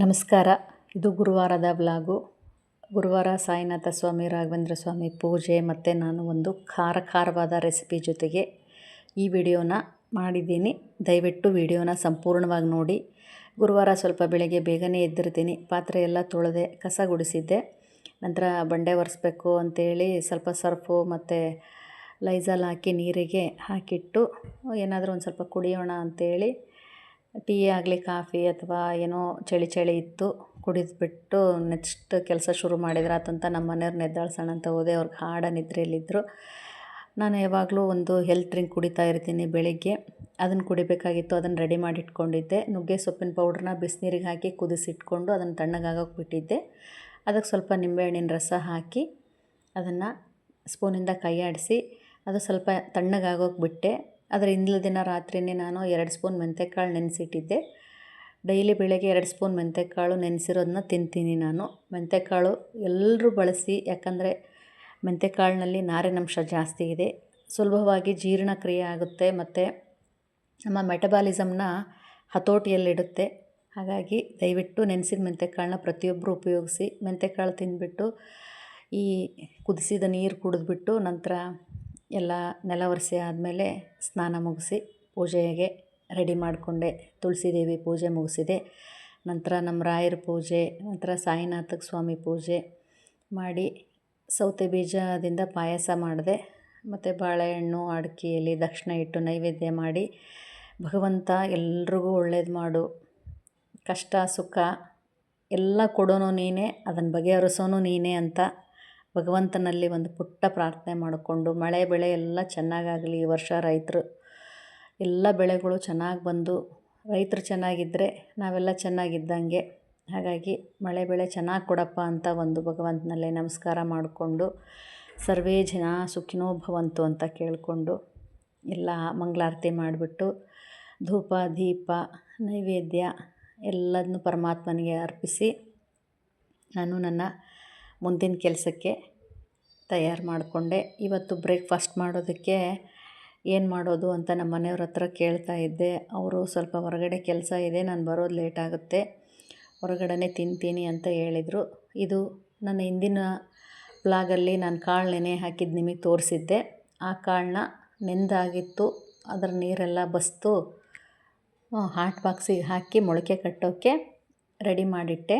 ನಮಸ್ಕಾರ. ಇದು ಗುರುವಾರದ ವ್ಲಾಗು. ಗುರುವಾರ ಸಾಯಿನಾಥ ಸ್ವಾಮಿ, ರಾಘವೇಂದ್ರ ಸ್ವಾಮಿ ಪೂಜೆ ಮತ್ತು ನಾನು ಒಂದು ಖಾರ ಖಾರವಾದ ರೆಸಿಪಿ ಜೊತೆಗೆ ಈ ವಿಡಿಯೋನ ಮಾಡಿದ್ದೀನಿ. ದಯವಿಟ್ಟು ವಿಡಿಯೋನ ಸಂಪೂರ್ಣವಾಗಿ ನೋಡಿ. ಗುರುವಾರ ಸ್ವಲ್ಪ ಬೆಳಗ್ಗೆ ಬೇಗನೆ ಎದ್ದಿರ್ತೀನಿ. ಪಾತ್ರೆ ಎಲ್ಲ ತೊಳೆದೆ, ಕಸ ಗುಡಿಸಿದ್ದೆ. ನಂತರ ಬಂಡೆ ಒರೆಸ್ಬೇಕು ಅಂತೇಳಿ ಸ್ವಲ್ಪ ಸರ್ಫು ಮತ್ತು ಲೈಸಲ್ ಹಾಕಿ ನೀರಿಗೆ ಹಾಕಿಟ್ಟು ಏನಾದರೂ ಒಂದು ಸ್ವಲ್ಪ ಕುಡಿಯೋಣ ಅಂತೇಳಿ ಟೀ ಆಗಲಿ, ಕಾಫಿ ಅಥವಾ ಏನೋ ಚಳಿ ಚಳಿ ಇತ್ತು, ಕುಡಿದ್ಬಿಟ್ಟು ನೆಕ್ಸ್ಟ್ ಕೆಲಸ ಶುರು ಮಾಡಿದ್ರೆ ಆತಂತ ನಮ್ಮ ಮನೆಯವ್ರು ಎದ್ದಾಳ್ಸೋಣ ಅಂತ ಹೋದೆ. ಅವ್ರಿಗೆ ಹಾಡ ನಿದ್ರೆಯಲ್ಲಿದ್ದರು ನಾನು ಯಾವಾಗಲೂ ಒಂದು ಹೆಲ್ತ್ ಡ್ರಿಂಕ್ ಕುಡಿತಾ ಇರ್ತೀನಿ ಬೆಳಿಗ್ಗೆ. ಅದನ್ನು ಕುಡಿಬೇಕಾಗಿತ್ತು, ಅದನ್ನು ರೆಡಿ ಮಾಡಿ ಇಟ್ಕೊಂಡಿದ್ದೆ ನುಗ್ಗೆ ಸೊಪ್ಪಿನ ಪೌಡ್ರನ್ನ ಬಿಸಿನೀರಿಗೆ ಹಾಕಿ ಕುದಿಸಿಟ್ಕೊಂಡು ಅದನ್ನು ತಣ್ಣಗಾಗೋಕೆ ಬಿಟ್ಟಿದ್ದೆ. ಅದಕ್ಕೆ ಸ್ವಲ್ಪ ನಿಂಬೆಹಣ್ಣಿನ ರಸ ಹಾಕಿ ಅದನ್ನು ಸ್ಪೂನಿಂದ ಆಡಿಸಿ ಅದು ಸ್ವಲ್ಪ ತಣ್ಣಗಾಗೋಕೆ ಬಿಟ್ಟೆ. ಅದರ ಹಿಂದಿನ ದಿನ ರಾತ್ರಿಯೇ ನಾನು ಎರಡು ಸ್ಪೂನ್ ಮೆಂತ್ಯಕಾಳು ನೆನೆಸಿಟ್ಟಿದ್ದೆ. ಡೈಲಿ ಬೆಳಗ್ಗೆ ಎರಡು ಸ್ಪೂನ್ ಮೆಂತ್ಯಕಾಳು ನೆನೆಸಿರೋದನ್ನ ತಿಂತೀನಿ ನಾನು. ಮೆಂತ್ಯಕಾಳು ಎಲ್ಲರೂ ಬಳಸಿ, ಯಾಕಂದರೆ ಮೆಂತ್ಯಕಾಳಿನಲ್ಲಿ ನಾರಿನಂಶ ಜಾಸ್ತಿ ಇದೆ. ಸುಲಭವಾಗಿ ಜೀರ್ಣಕ್ರಿಯೆ ಆಗುತ್ತೆ ಮತ್ತು ನಮ್ಮ ಮೆಟಬಾಲಿಸಮ್ನ ಹತೋಟಿಯಲ್ಲಿಡುತ್ತೆ. ಹಾಗಾಗಿ ದಯವಿಟ್ಟು ನೆನೆಸಿದ ಮೆಂತ್ಯಕಾಳನ್ನ ಪ್ರತಿಯೊಬ್ಬರು ಉಪಯೋಗಿಸಿ ಮೆಂತ್ಯಕಾಳು ತಿಂದುಬಿಟ್ಟು ಈ ಕುದಿಸಿದ ನೀರು ಕುಡಿದ್ಬಿಟ್ಟು ನಂತರ ಎಲ್ಲ ನೆಲ ಒರೆಸಿ ಆದಮೇಲೆ ಸ್ನಾನ ಮುಗಿಸಿ ಪೂಜೆಗೆ ರೆಡಿ ಮಾಡಿಕೊಂಡೆ. ತುಳಸಿ ದೇವಿ ಪೂಜೆ ಮುಗಿಸಿದೆ. ನಂತರ ನಮ್ಮ ರಾಯರ ಪೂಜೆ, ನಂತರ ಸಾಯಿನಾಥಕ್ಕೆ ಸ್ವಾಮಿ ಪೂಜೆ ಮಾಡಿ ಸೌತೆ ಬೀಜದಿಂದ ಪಾಯಸ ಮಾಡಿದೆ. ಮತ್ತು ಬಾಳೆಹಣ್ಣು ಅಡಿಕೆಯಲ್ಲಿ ದಕ್ಷಿಣ ಇಟ್ಟು ನೈವೇದ್ಯ ಮಾಡಿ ಭಗವಂತ ಎಲ್ರಿಗೂ ಒಳ್ಳೇದು ಮಾಡು. ಕಷ್ಟ, ಸುಖ ಎಲ್ಲ ಕೊಡೋನು ನೀನೇ ಅದನ್ನು ಬಗೆಹರಿಸೋನು ನೀನೇ ಅಂತ ಭಗವಂತನಲ್ಲಿ ಒಂದು ಪುಟ್ಟ ಪ್ರಾರ್ಥನೆ ಮಾಡಿಕೊಂಡು ಮಳೆ ಬೆಳೆ ಎಲ್ಲ ಚೆನ್ನಾಗಾಗಲಿ ಈ ವರ್ಷ ರೈತರು, ಎಲ್ಲ ಬೆಳೆಗಳು ಚೆನ್ನಾಗಿ ಬಂದು ರೈತರು ಚೆನ್ನಾಗಿದ್ದರೆ ನಾವೆಲ್ಲ ಚೆನ್ನಾಗಿದ್ದಂಗೆ. ಹಾಗಾಗಿ ಮಳೆ ಬೆಳೆ ಚೆನ್ನಾಗಿ ಕೊಡಪ್ಪ ಅಂತ ಒಂದು ಭಗವಂತನಲ್ಲೇ ನಮಸ್ಕಾರ ಮಾಡಿಕೊಂಡು ಸರ್ವೇ ಜನ ಸುಖಿನೋ ಭವಂತು ಅಂತ ಕೇಳಿಕೊಂಡು ಎಲ್ಲ ಮಂಗಳಾರತಿ ಮಾಡಿಬಿಟ್ಟು ಧೂಪ, ದೀಪ, ನೈವೇದ್ಯ ಎಲ್ಲದನ್ನು ಪರಮಾತ್ಮನಿಗೆ ಅರ್ಪಿಸಿ ನಾನು ನನ್ನ ಮುಂದಿನ ಕೆಲಸಕ್ಕೆ ತಯಾರು ಮಾಡಿಕೊಂಡೆ. ಇವತ್ತು ಬ್ರೇಕ್ಫಾಸ್ಟ್ ಮಾಡೋದಕ್ಕೆ ಏನು ಮಾಡೋದು ಅಂತ ನಮ್ಮ ಮನೆಯವ್ರ ಹತ್ರ ಕೇಳ್ತಾ ಇದ್ದೆ. ಅವರು ಸ್ವಲ್ಪ ಹೊರಗಡೆ ಕೆಲಸ ಇದೆ, ನಾನು ಬರೋದು ಲೇಟ್ ಆಗುತ್ತೆ ಹೊರಗಡೆ ತಿಂತೀನಿ ಅಂತ ಹೇಳಿದರು. ಇದು ನನ್ನ ಹಿಂದಿನ ಬ್ಲಾಗಲ್ಲಿ ನಾನು ಕಾಳು ನೆನೆ ಹಾಕಿದ್ದು ನಿಮಗೆ ತೋರಿಸಿದ್ದೆ. ಆ ಕಾಳನ್ನ ನೆಂದಾಗಿತ್ತು, ಅದರ ನೀರೆಲ್ಲ ಬಸ್ತು ಹಾಟ್ ಬಾಕ್ಸಿಗೆ ಹಾಕಿ ಮೊಳಕೆ ಕಟ್ಟೋಕ್ಕೆ ರೆಡಿ ಮಾಡಿಟ್ಟೆ.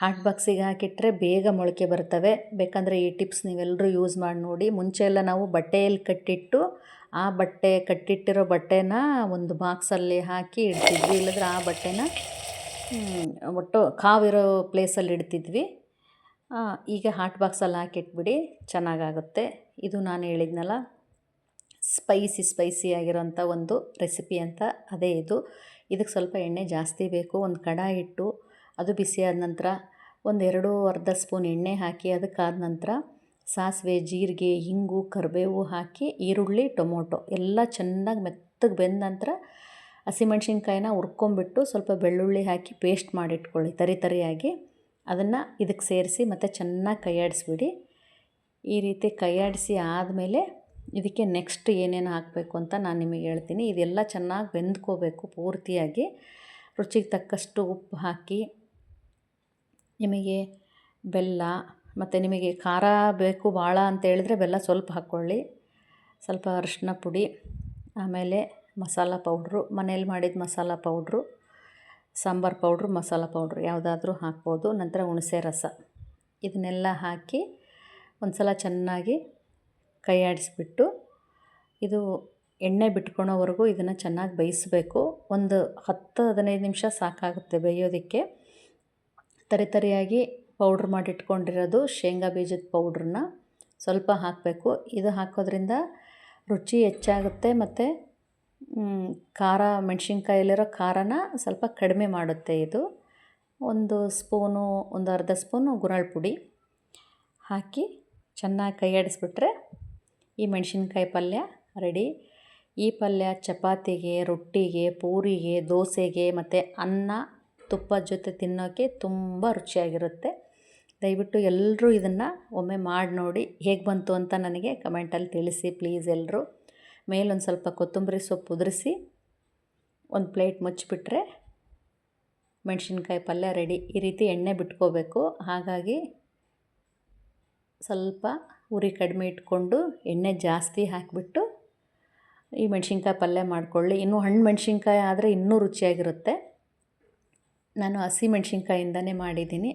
ಹಾಟ್ ಬಾಕ್ಸಿಗೆ ಹಾಕಿಟ್ಟರೆ ಬೇಗ ಮೊಳಕೆ ಬರ್ತವೆ. ಬೇಕಂದರೆ ಈ ಟಿಪ್ಸ್ ನೀವೆಲ್ಲರೂ ಯೂಸ್ ಮಾಡಿ ನೋಡಿ. ಮುಂಚೆ ಎಲ್ಲ ನಾವು ಬಟ್ಟೆಯಲ್ಲಿ ಕಟ್ಟಿಟ್ಟು, ಆ ಬಟ್ಟೆ, ಕಟ್ಟಿಟ್ಟಿರೋ ಬಟ್ಟೆನ ಒಂದು ಬಾಕ್ಸಲ್ಲಿ ಹಾಕಿ ಇಡ್ತಿದ್ವಿ. ಇಲ್ಲದ್ರೆ ಆ ಬಟ್ಟೆನ ಒಟ್ಟು ಕಾವಿರೋ ಪ್ಲೇಸಲ್ಲಿ ಇಡ್ತಿದ್ವಿ. ಈಗ ಹಾಟ್ ಬಾಕ್ಸಲ್ಲಿ ಹಾಕಿಟ್ಬಿಡಿ, ಚೆನ್ನಾಗಾಗುತ್ತೆ. ಇದು ನಾನು ಹೇಳಿದ್ನಲ್ಲ, ಸ್ಪೈಸಿ ಸ್ಪೈಸಿ ಆಗಿರೋಂಥ ಒಂದು ರೆಸಿಪಿ ಅಂತ. ಅದೇ ಇದು. ಇದಕ್ಕೆ ಸ್ವಲ್ಪ ಎಣ್ಣೆ ಜಾಸ್ತಿ ಬೇಕು. ಒಂದು ಕಡಾಯಿ ಇಟ್ಟು ಅದು ಬಿಸಿಯಾದ ನಂತರ ಒಂದೆರಡು ಅರ್ಧ ಸ್ಪೂನ್ ಎಣ್ಣೆ ಹಾಕಿ ಅದಕ್ಕಾದ ನಂತರ ಸಾಸಿವೆ, ಜೀರಿಗೆ ಹಿಂಗು ಕರಿಬೇವು ಹಾಕಿ, ಈರುಳ್ಳಿ, ಟೊಮೊಟೊ ಎಲ್ಲ ಚೆನ್ನಾಗಿ ಮೆತ್ತಗೆ ಬೆಂದ ನಂತರ ಹಸಿಮೆಣ್ಸಿನ್ಕಾಯಿನ ಹುರ್ಕೊಂಬಿಟ್ಟು ಸ್ವಲ್ಪ ಬೆಳ್ಳುಳ್ಳಿ ಹಾಕಿ ಪೇಸ್ಟ್ ಮಾಡಿಟ್ಕೊಳ್ಳಿ ತರಿ ತರಿಯಾಗಿ. ಅದನ್ನು ಇದಕ್ಕೆ ಸೇರಿಸಿ ಮತ್ತು ಚೆನ್ನಾಗಿ ಕೈಯಾಡಿಸ್ಬಿಡಿ ಈ ರೀತಿ ಕೈಯಾಡಿಸಿ ಆದಮೇಲೆ ಇದಕ್ಕೆ ನೆಕ್ಸ್ಟ್ ಏನೇನು ಹಾಕಬೇಕು ಅಂತ ನಾನು ನಿಮಗೆ ಹೇಳ್ತೀನಿ. ಇದೆಲ್ಲ ಚೆನ್ನಾಗಿ ಬೆಂದ್ಕೋಬೇಕು ಪೂರ್ತಿಯಾಗಿ. ರುಚಿಗೆ ತಕ್ಕಷ್ಟು ಉಪ್ಪು ಹಾಕಿ ನಿಮಗೆ ಬೆಲ್ಲ ಮತ್ತು ನಿಮಗೆ ಖಾರ ಬೇಕು ಭಾಳ ಅಂತೇಳಿದರೆ ಬೆಲ್ಲ ಸ್ವಲ್ಪ ಹಾಕ್ಕೊಳ್ಳಿ. ಸ್ವಲ್ಪ ಅರಿಶಿನ ಪುಡಿ, ಆಮೇಲೆ ಮಸಾಲ ಪೌಡ್ರು ಮನೇಲಿ ಮಾಡಿದ masala powder, sambar powder, masala powder ಯಾವುದಾದ್ರೂ ಹಾಕ್ಬೋದು. ನಂತರ ಹುಣಸೆ ರಸ. ಇದನ್ನೆಲ್ಲ ಹಾಕಿ ಒಂದು ಸಲ ಚೆನ್ನಾಗಿ ಕೈ ಆಡಿಸ್ಬಿಟ್ಟು ಇದು ಎಣ್ಣೆ ಬಿಟ್ಕೊಳೋವರೆಗೂ ಇದನ್ನು ಚೆನ್ನಾಗಿ ಬೇಯಿಸಬೇಕು. ಒಂದು ಹತ್ತು ಹದಿನೈದು ನಿಮಿಷ ಸಾಕಾಗುತ್ತೆ ಬೇಯೋದಕ್ಕೆ. ತರಿ ತರಿಯಾಗಿ ಪೌಡ್ರ್ ಮಾಡಿಟ್ಕೊಂಡಿರೋದು ಶೇಂಗಾ ಬೀಜದ ಪೌಡ್ರನ್ನ ಸ್ವಲ್ಪ ಹಾಕಬೇಕು. ಇದು ಹಾಕೋದ್ರಿಂದ ರುಚಿ ಹೆಚ್ಚಾಗುತ್ತೆ ಮತ್ತು ಖಾರ, ಮೆಣಸಿನ್ಕಾಯಲ್ಲಿರೋ ಖಾರನ ಸ್ವಲ್ಪ ಕಡಿಮೆ ಮಾಡುತ್ತೆ ಇದು. ಒಂದು ಸ್ಪೂನು, ಒಂದು ಅರ್ಧ ಸ್ಪೂನು ಗುರಾಳ್ ಪುಡಿ ಹಾಕಿ ಚೆನ್ನಾಗಿ ಕೈಯಾಡಿಸ್ಬಿಟ್ರೆ ಈ ಮೆಣಸಿನ್ಕಾಯಿ ಪಲ್ಯ ರೆಡಿ. ಈ ಪಲ್ಯ ಚಪಾತಿಗೆ, ರೊಟ್ಟಿಗೆ, ಪೂರಿಗೆ, ದೋಸೆಗೆ ಮತ್ತು ಅನ್ನ ತುಪ್ಪದ ಜೊತೆ ತಿನ್ನೋಕ್ಕೆ ತುಂಬ ರುಚಿಯಾಗಿರುತ್ತೆ. ದಯವಿಟ್ಟು ಎಲ್ಲರೂ ಇದನ್ನು ಒಮ್ಮೆ ಮಾಡಿ ನೋಡಿ ಹೇಗೆ ಬಂತು ಅಂತ ನನಗೆ ಕಮೆಂಟಲ್ಲಿ ತಿಳಿಸಿ ಪ್ಲೀಸ್ ಎಲ್ಲರೂ. ಮೇಲೊಂದು ಸ್ವಲ್ಪ ಕೊತ್ತಂಬರಿ ಸೊಪ್ಪು ಉದುರಿಸಿ ಒಂದು ಪ್ಲೇಟ್ ಮುಚ್ಚಿಬಿಟ್ರೆ ಮೆಣಸಿನ್ಕಾಯಿ ಪಲ್ಯ ರೆಡಿ. ಈ ರೀತಿ ಎಣ್ಣೆ ಬಿಟ್ಕೋಬೇಕು. ಹಾಗಾಗಿ ಸ್ವಲ್ಪ ಉರಿ ಕಡಿಮೆ ಇಟ್ಕೊಂಡು ಎಣ್ಣೆ ಜಾಸ್ತಿ ಹಾಕಿಬಿಟ್ಟು ಈ ಮೆಣಸಿನ್ಕಾಯಿ ಪಲ್ಯ ಮಾಡಿಕೊಳ್ಳಿ. ಇನ್ನೂ ಹಣ್ಣು ಮೆಣಸಿನ್ಕಾಯಿ ಆದರೆ ಇನ್ನೂ ರುಚಿಯಾಗಿರುತ್ತೆ. ನಾನು ಹಸಿ ಮೆಣಸಿನ್ಕಾಯಿಂದನೇ ಮಾಡಿದ್ದೀನಿ.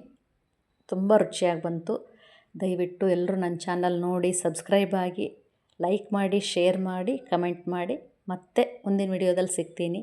ತುಂಬ ರುಚಿಯಾಗಿ ಬಂತು. ದಯವಿಟ್ಟು ಎಲ್ಲರೂ ನನ್ನ ಚಾನಲ್ ನೋಡಿ, ಸಬ್ಸ್ಕ್ರೈಬ್ ಆಗಿ, ಲೈಕ್ ಮಾಡಿ, ಶೇರ್ ಮಾಡಿ, ಕಮೆಂಟ್ ಮಾಡಿ. ಮತ್ತೆ ಮುಂದಿನ ವಿಡಿಯೋದಲ್ಲಿ ಸಿಗ್ತೀನಿ.